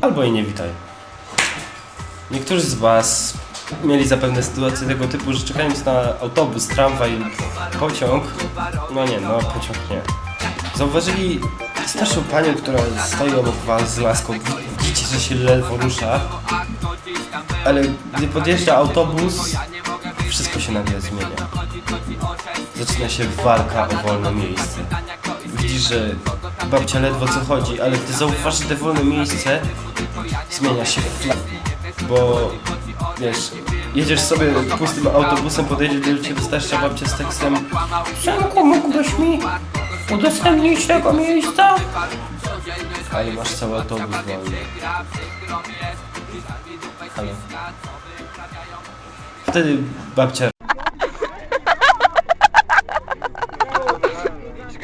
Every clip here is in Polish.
albo i nie witaj. Niektórzy z Was mieli zapewne sytuacje tego typu, że czekając na autobus, tramwaj, pociąg, no nie, no pociąg nie. Zauważyli starszą panią, która stoi obok Was z laską. Widzicie, że się ledwo rusza, ale gdy podjeżdża autobus, wszystko się nagle zmienia. Zaczyna się walka o wolne miejsce. Widzisz, że babcia ledwo co chodzi, ale gdy zauważy te wolne miejsce, zmienia się w flag. Bo wiesz, jedziesz sobie pustym autobusem, podejdzie do ciebie starsza babcia z tekstem Synku, mógłbyś mi udostępnić tego miejsca? Ale masz cały autobus wolny. Halo. Wtedy babcia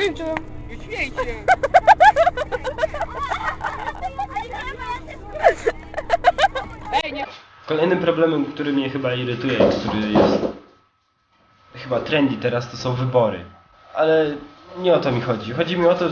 Skończyłem. Nie śmiejcie. Ej, nie. Kolejnym problemem, który mnie chyba irytuje i który jest chyba trendy teraz, to są wybory. Ale nie o to mi chodzi. Chodzi mi o to,